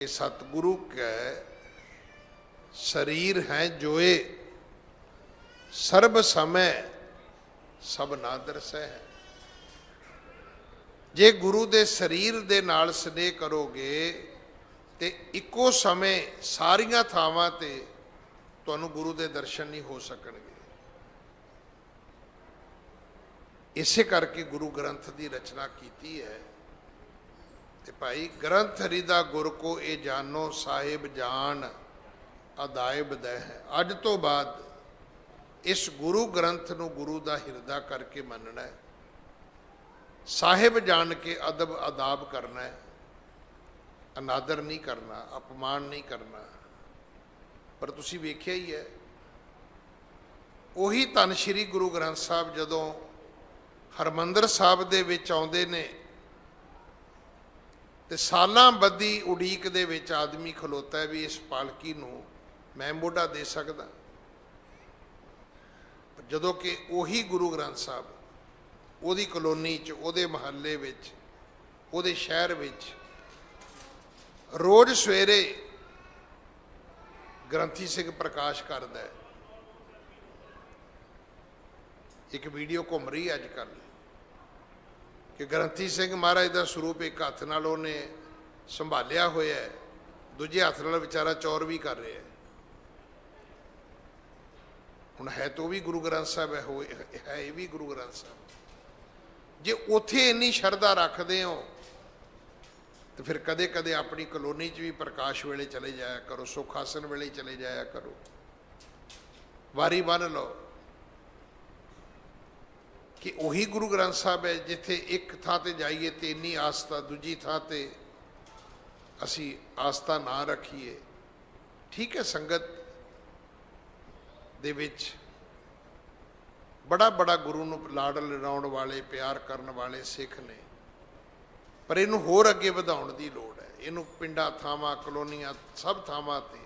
ਕਿ ਸਤਿਗੁਰੂ ਕੈ, ਸਰੀਰ ਹੈ ਜੋਏ, ਸਰਬ ਸਮੈ ਸਭ ਨਾਦਰ ਸਹਿ। ਜੇ ਗੁਰੂ ਦੇ ਸਰੀਰ ਦੇ ਨਾਲ ਸਨੇਹ ਕਰੋਗੇ, ਤੇ ਇੱਕੋ ਸਮੇਂ ਸਾਰੀਆਂ ਥਾਵਾਂ ਤੇ ਤੁਹਾਨੂੰ ਗੁਰੂ ਦੇ ਦਰਸ਼ਨ ਨਹੀਂ ਹੋ ਸਕਣਗੇ। ਇਸੇ ਕਰਕੇ ਗੁਰੂ ਗ੍ਰੰਥ ਦੀ ਰਚਨਾ ਕੀਤੀ ਹੈ ਤੇ ਭਾਈ, ਗ੍ਰੰਥ ਰਿਦਾ ਗੁਰ ਕੋ ਇਹ ਜਾਨੋ ਸਾਹਿਬ ਜਾਣ, ਅਦਾਇਬ ਦਹਿ ਅੱਜ ਤੋਂ ਬਾਅਦ ਇਸ ਗੁਰੂ ਗ੍ਰੰਥ ਨੂੰ ਗੁਰੂ ਦਾ ਹਿਰਦਾ ਕਰਕੇ ਮੰਨਣਾ ਹੈ। ਸਾਹਿਬ ਜਾਣ ਕੇ ਅਦਬ ਅਦਾਬ ਕਰਨਾ ਹੈ। ਅਨਾਦਰ ਨਹੀਂ ਕਰਨਾ, ਅਪਮਾਨ ਨਹੀਂ ਕਰਨਾ। ਪਰ ਤੁਸੀਂ ਵੇਖਿਆ ਹੀ ਹੈ। ਉਹੀ ਤਨ ਸ੍ਰੀ ਗੁਰੂ ਗ੍ਰੰਥ ਸਾਹਿਬ ਜਦੋਂ ਹਰਮੰਦਰ ਸਾਹਿਬ ਦੇ ਵਿੱਚ ਆਉਂਦੇ ਨੇ ਤੇ ਸਾਲਾਂ ਬੱਦੀ ਉਡੀਕ ਦੇ ਵਿੱਚ ਆਦਮੀ ਖਲੋਤਾ ਹੈ ਵੀ ਇਸ ਪਾਲਕੀ ਨੂੰ ਮੈਂ ਮੋਢਾ ਦੇ ਸਕਦਾ। ਜਦੋਂ ਕਿ ਉਹੀ ਗੁਰੂ ਗ੍ਰੰਥ ਸਾਹਿਬ ਉਹਦੀ ਕਲੋਨੀ 'ਚ, ਉਹਦੇ ਮਹੱਲੇ ਵਿੱਚ, ਉਹਦੇ ਸ਼ਹਿਰ ਵਿੱਚ ਰੋਜ਼ ਸਵੇਰੇ ਗ੍ਰੰਥੀ ਸਿੰਘ ਪ੍ਰਕਾਸ਼ ਕਰਦਾ ਹੈ। ਇੱਕ ਵੀਡੀਓ ਘੁੰਮ ਰਹੀ ਅੱਜ ਕੱਲ੍ਹ। ਕਿ ਗ੍ਰੰਥੀ ਸਿੰਘ ਮਹਾਰਾਜ ਦਾ ਸਰੂਪ ਇੱਕ ਹੱਥ ਨਾਲ ਉਹਨੇ ਸੰਭਾਲਿਆ ਹੋਇਆ ਹੈ, ਦੂਜੇ ਹੱਥ ਨਾਲ ਵਿਚਾਰਾ ਚੋਰ ਵੀ ਕਰ ਰਿਹਾ ਹੈ। ਹੁਣ ਹੈ ਤਾਂ ਵੀ ਗੁਰੂ ਗ੍ਰੰਥ ਸਾਹਿਬ ਹੈ, ਹੋਏ- ਹੈ ਇਹ ਵੀ ਗੁਰੂ ਗ੍ਰੰਥ ਸਾਹਿਬ। ਜੇ ਉੱਥੇ ਇੰਨੀ ਸ਼ਰਧਾ ਰੱਖਦੇ ਹੋ, ਤੇ ਫਿਰ ਕਦੇ-ਕਦੇ ਆਪਣੀ ਕਲੋਨੀ 'ਚ ਵੀ ਪ੍ਰਕਾਸ਼ ਵੇਲੇ ਚਲੇ ਜਾਇਆ ਕਰੋ ਸੁਖ ਆਸਨ ਵੇਲੇ ਚਲੇ ਜਾਇਆ ਕਰੋ। ਵਾਰੀ ਬੰਨ ਲਓ। ਕਿ ਉਹੀ ਗੁਰੂ ਗ੍ਰੰਥ ਸਾਹਿਬ ਹੈ ਜਿੱਥੇ ਇੱਕ ਥਾਂ ਤੇ ਜਾਈਏ ਤੇ ਇੰਨੀ ਆਸਥਾ, ਦੂਜੀ ਥਾਂ ਤੇ ਅਸੀਂ ਆਸਥਾ ਨਾ ਰੱਖੀਏ। ਠੀਕ ਹੈ ਸੰਗਤ ਦੇ ਵਿੱਚ ਬੜਾ ਬੜਾ ਗੁਰੂ ਨੂੰ ਲਾੜ ਲੜਾਉਣ ਵਾਲੇ, ਪਿਆਰ ਕਰਨ ਵਾਲੇ ਸਿੱਖ ਨੇ। ਪਰ ਇਹਨੂੰ ਹੋਰ ਅੱਗੇ ਵਧਾਉਣ ਦੀ ਲੋੜ ਹੈ। ਇਹਨੂੰ ਪਿੰਡਾਂ, ਥਾਵਾਂ, ਕਲੋਨੀਆਂ, ਸਭ ਥਾਵਾਂ ਤੇ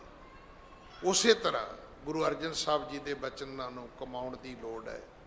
ਉਸੇ ਤਰ੍ਹਾਂ ਗੁਰੂ ਅਰਜਨ ਸਾਹਿਬ ਜੀ ਦੇ ਬਚਨਾਂ ਨੂੰ ਕਮਾਉਣ ਦੀ ਲੋੜ ਹੈ।